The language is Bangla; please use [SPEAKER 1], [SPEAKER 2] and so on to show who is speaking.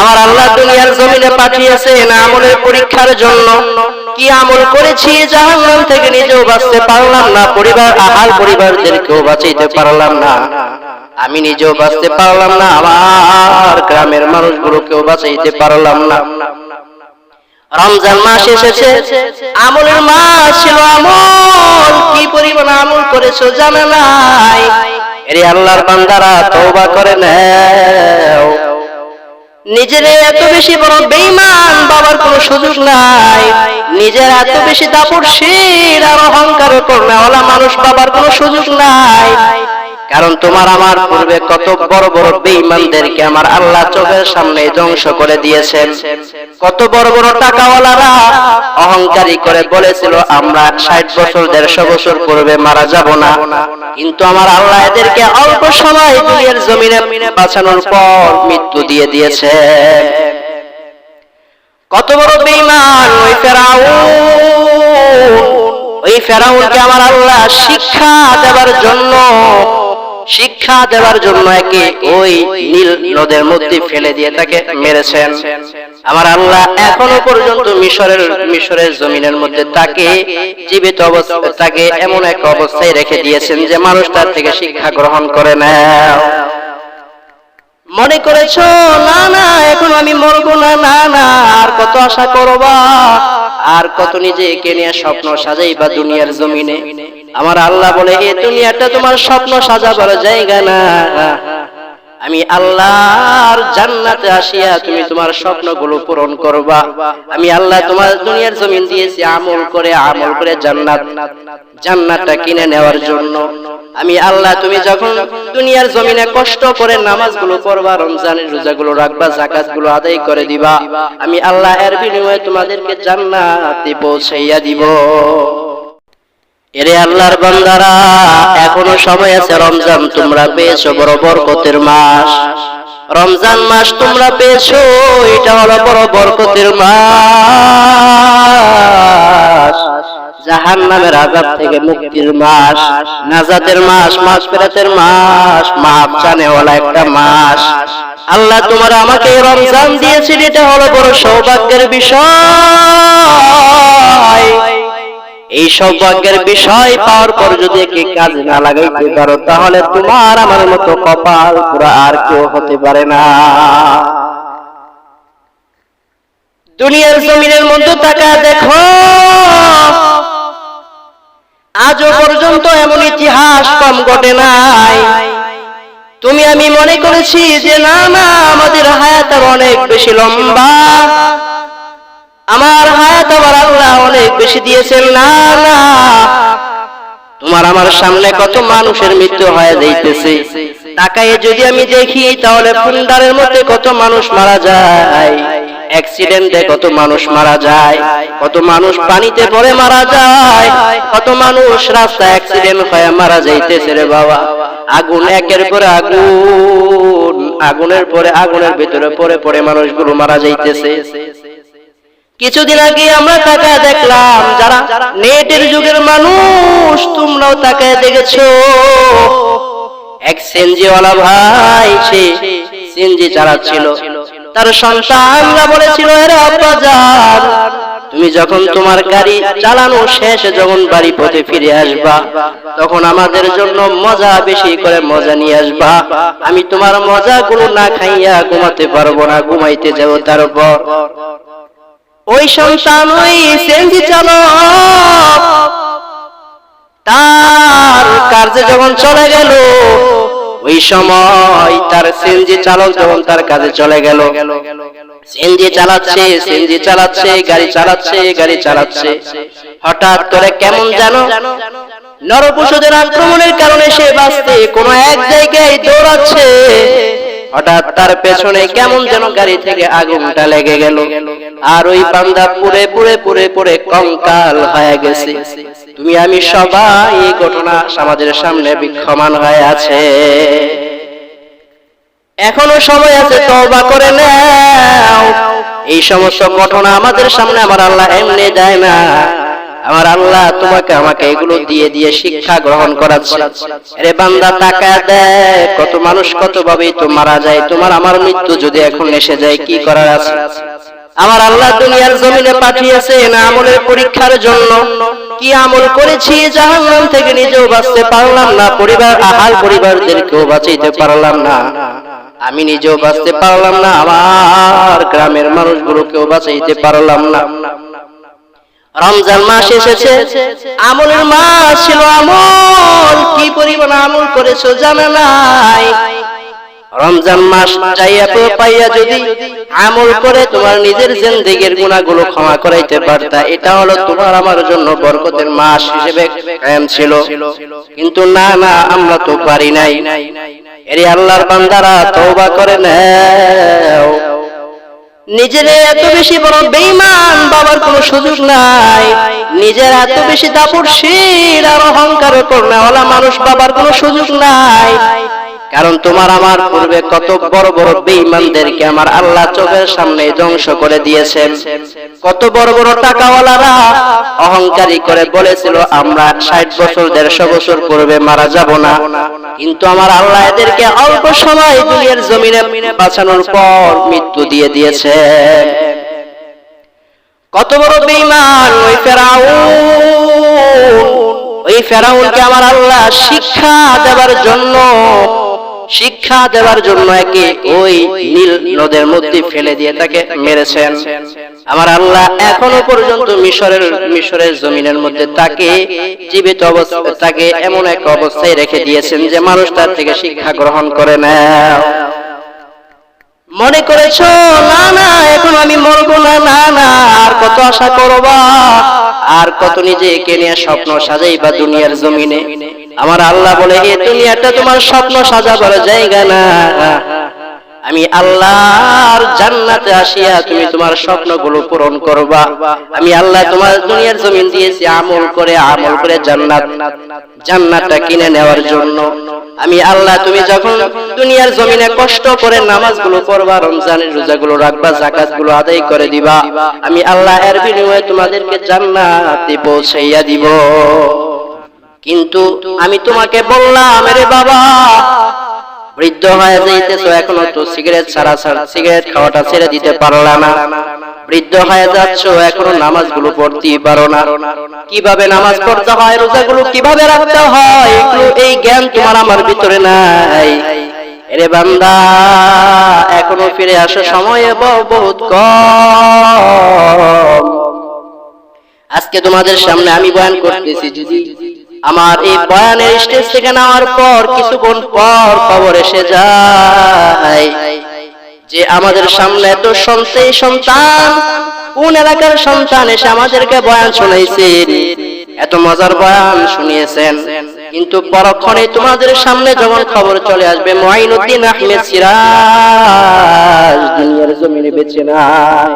[SPEAKER 1] আমার আল্লাহ দুনিয়ার জমিনে পাঠিয়েছেন আমলের পরীক্ষার জন্য। কি আমল করেছি জাহান্নাম থেকে নিজেও বাঁচতে পারলাম না, পরিবার, আহাল পরিবারদেরকেও বাঁচাইতে পারলাম না। আমি নিজেও বাঁচতে পারলাম না, আমার গ্রামের মানুষগুলোকেও বাঁচাইতে পারলাম না। রমজান মাস এসেছে, আমলের মাস ছিল আমল। কি পরিমাণ আমল করেছ জানা নাই। এরে আল্লাহর বান্দারা তওবা করে নাও। নিজের এত বেশি বড় বেইমান বাবার কোনো সুযোগ নাই। নিজের এত বেশি দাপটশীল আর অহংকার করনেওয়ালা মানুষ বাবার কোনো সুযোগ নাই। কারণ তোমার আমার পূর্বে কত বড় বড় বেঈমানদেরকে আমার আল্লাহ চোখের সামনে ধ্বংস করে দিয়েছেন। কত বড় বড় টাকাওয়ালারা অহংকারী করে বলেছিল, আমরা ষাট বছর, দেড়শো বছর পূর্বে মারা যাব না। কিন্তু আমার আল্লাহ এদেরকে অল্প সময় দুনিয়ার জমিনে বাঁচানোর পর মৃত্যু দিয়ে দিয়েছে। কত বড় বেঈমান ওই ফেরাউন। ওই ফেরাউনকে আমার আল্লাহ শিক্ষা দেওয়ার জন্য শিক্ষা দেওয়ার জন্য একে ওই নীল নদের মধ্যে ফেলে দিয়ে তাকে মেরেছেন। আমার আল্লাহ এখনও পর্যন্ত মিশরের মিশরের জমিনের মধ্যে তাকে জীবিত অবস্থা তাকে এমন এক অবস্থায় রেখে দিয়েছেন যে মানুষ তার থেকে শিক্ষা গ্রহণ করে নেয় মনে করেছ, না না, এখন আমি মরবো না না না, আর কত আশা করবা, আর কত নিজেকে নিয়ে স্বপ্ন সাজাই বা দুনিয়ার জমিনে। আমার আল্লাহ বলে এই দুনিয়াটা তোমার স্বপ্ন সাজাবার জায়গা না। আমি আল্লাহর জান্নাতে আসিয়া তুমি তোমার স্বপ্নগুলো পূরণ করবা। আমি আল্লাহ তোমার দুনিয়ার জমিন দিয়েছি আমল করে আমল করে জান্নাত, জান্নাতটা কিনে নেওয়ার জন্য। আমি আল্লাহ তুমি যখন দুনিয়ার জমিনে কষ্ট করে নামাজগুলো পড়বা, রমজানের রোজাগুলো রাখবা, জাকাতগুলো আদায় করে দিবা, আমি আল্লাহ এর বিনিময়ে তোমাদেরকে জান্নাতে পৌঁছাইয়া দিব। এরে আল্লাহর বান্দারা, এখনও সময় আছে রমজান, তোমরা পেয়েছ বড় বরকতের মাস। রমজান মাস তোমরা পেয়েছ, এটা হলো বড় বরকতের মাস। জাহান নামের আজাব থেকে মুক্তির মাস, নাজাতের মাস মাস ফেরাতের মাস, মাপ জানেওয়ালা একটা মাস। আল্লাহ তোমার আমাকে রমজান দিয়েছিল এটা হলো বড় সৌভাগ্যের বিষয়। এই সৌভাগ্যের বিষয় পাওয়ার পর যদি একে কাজ না লাগাইতে পারো, তাহলে তোমার আমার মতো কপাল পুরো আর কেউ হতে পারে না। দুনিয়ার জমিনের মধ্যে তাকা দেখো, আজও পর্যন্ত এমন ইতিহাস কম ঘটে নাই। তুমি আমি মনে করেছি যে, না না, আমাদের হায়াত অনেক বেশি লম্বা। আমার হায়াত আমার আল্লাহ অনেক বেশি দিয়েছেন, না না। তোমার আমার সামনে কত মানুষের মৃত্যু হয়ে যাইতেছে। তাকায় যদি আমি দেখি, তাহলে ফুন্ডারের মধ্যে কত মানুষ মারা যায়। অ্যাক্সিডেন্টে কত মানুষ মারা যায়। কত মানুষ পানিতে পড়ে মারা যায়। কত মানুষ রাস্তা অ্যাক্সিডেন্ট হয়ে মারা যাইতেছে রে বাবা। আগুন একের পরে আগুন, আগুনের পরে আগুনের ভিতরে পরে পড়ে মানুষগুলো মারা যাইতেছে। কিছুদিন আগে আমরা তাকায় দেখলাম, যারা নেটের যুগের মানুষ, তোমরাও তাকায় দেখেছ। এক সেনজিওয়ালা ভাই, সে সেনজি চালাচ্ছিল তার সন্তানরা বলেছিল, এরা আব্বা তুমি যখন তোমার গাড়ি চালানো শেষে, যখন বাড়ি পথে ফিরে আসবা, তখন আমাদের জন্য মজা বেশি করে মজা নিয়ে আসবা। আমি তোমার মজা মজাগুলো না খাইয়া ঘুমাতে পারব না, ঘুমাইতে যাব তারপর ওই সন্তান ওই সেন্সি চালক। তার কাজে যখন চলে গেল, ওই সময় তার সেনজি চালক যখন তার কাজে চলে গেল, সেনজি চালাচ্ছে সেনজি চালাচ্ছে, গাড়ি চালাচ্ছে গাড়ি চালাচ্ছে। হঠাৎ করে কেমন জানো নরপশুদের আক্রমণের কারণে সে বাঁচতে কোন এক জায়গায় দৌড়াচ্ছে। হঠাৎ তার পেছনে কেমন যেন গাড়ি থেকে আগুনটা লেগে গেল। আর ওই বান্দা পুড়ে পুড়ে পুড়ে পুড়ে কঙ্কাল হয়ে গেছে। তুমি আমি সবাই এই ঘটনা সমাজের সামনে বিক্ষমান হয়ে আছে। এখনও সময় আছে, তওবা করে নাও। এই সমস্ত ঘটনা আমাদের সামনে আমার আল্লাহ এমনি দেয় না। আমার আল্লাহ তোমাকে আমাকে এগুলো দিয়ে দিয়ে শিক্ষা গ্রহণ করাচ্ছে। আরে বান্দা, টাকা দেয়, কত মানুষ কত ভাবেই তো মারা যায়। তোমার আমার মৃত্যু যদি এখন এসে যায়, কি করার আছে? আমার আল্লাহ দুনিয়ার জমিনে পাঠিয়েছে না আমলের পরীক্ষার জন্য। কি আমল করেছি জাহান্নাম থেকে নিজেও বাঁচতে পারলাম না, পরিবার আহাল পরিবারদেরকেও বাঁচাইতে পারলাম না। আমি নিজেও বাঁচতে পারলাম না, আমার গ্রামের মানুষগুলোকেও বাঁচাইতে পারলাম না। রমজান মাস এসেছে, আমলের মাস ছিল আমল। কি পরিমাণ আমল করেছ জানা নাই। রমজান মাস চাইয়া পাইয়া যদি আমল করে তোমার নিজের জিন্দেগির গুণাগুলো ক্ষমা করাইতে পারতা, এটা হলো তোমার আমার জন্য বরকতের মাস হিসেবে ছিল। কিন্তু না না, আমরা তো পারি নাই। এরে আল্লাহর বান্দারা তওবা করে নাও। এত বেশি বড় বেঈমান বাবার কোনো সুযোগ নাই। নিজের এত বেশি দাপড়শীল আর অহংকার করনেওয়ালা মানুষ বাবার কোনো সুযোগ নাই। কারণ তোমার আমার পূর্বে কত বড় বড় বেঈমানদেরকে আমার আল্লাহ চোখের সামনে ধ্বংস করে দিয়েছেন। কত বড় বড় টাকাওয়ালারা অহংকারী করে বলেছিল, আমরা ষাট বছর, দেড়শো বছর পূর্বে মারা যাব না। কিন্তু আমার আল্লাহ এদেরকে অল্প সময় দুনিয়ার জমিনে বাঁচানোর পর মৃত্যু দিয়ে দিয়েছে। কত বড় বেঈমান ওই ফেরাউন। ওই ফেরাউনকে আমার আল্লাহ শিক্ষা দেওয়ার জন্য শিক্ষা দেওয়ার জন্য একে ওই নীল নদের মধ্যে ফেলে দিয়ে তাকে মেরেছেন। আমার আল্লাহ এখনও পর্যন্ত মিশরের মিশরের জমিনের মধ্যে তাকে জীবিত অবস্থা তাকে এমন এক অবস্থায় রেখে দিয়েছেন যে মানুষ তার থেকে শিক্ষা গ্রহণ করে নেয়। মনে করেছ, না না, এখন আমি মরবো না না না, আর কত আশা করবা? আর কত নিজেকে নিয়ে স্বপ্ন সাজাইবা দুনিয়ার জমিনে? আমার আল্লাহ বলে এই দুনিয়াটা তোমার স্বপ্ন সাজাবার জায়গা না। আমি আল্লাহর জান্নাতে আসিয়া তুমি তোমার স্বপ্নগুলো পূরণ করবা। আমি আল্লাহ তোমার দুনিয়ার জমিন দিয়েছি আমল করে আমল করে জান্নাত। জান্নাতটা কিনে নেওয়ার জন্য। আমি আল্লাহ তুমি যখন দুনিয়ার জমিনে কষ্ট করে নামাজগুলো পড়বা রমজানের রোজাগুলো রাখবা জাকাতগুলো আদায় করে দিবা। আমি আল্লাহ এর বিনিময়ে তোমাদেরকে জান্নাতে পৌঁছাইয়া দিব। কিন্তু আমি তোমাকে বললাম রে বাবা, বৃদ্ধ হয়ে যাইতেছো, এখনও তো সিগারেট ছাড়া সিগারেট খাওয়াটা ছেড়ে দিতে পারলা না। বৃদ্ধ হয়ে যাচ্ছ, এখনও নামাজগুলো পড়তেই পারো না। কীভাবে নামাজ পড়তে হয়, রোজাগুলো কীভাবে রাখতে হয় এই জ্ঞান তোমার আমার ভিতরে নাই। এরে বান্দা, এখনও ফিরে আসো, সময় বহুত কম। আজকে তোমাদের সামনে আমি বয়ান করতেছি, যদি আমার এই বয়ানের স্টেজ থেকে নেওয়ার পর কিছুক্ষণ পর খবর এসে যায়। যে আমাদের সামনে এত সন্তান সন্তান কোন এলাকার সন্তান এসে আমাদেরকে বয়ান শোনাইছেন এত মজার বয়ান শুনিয়েছেন। কিন্তু পরক্ষণে তোমাদের সামনে যখন খবর চলে আসবে মঈনুদ্দিন আহমেদ সিরাজ দুনিয়ার জমিনে বেঁচে নাই।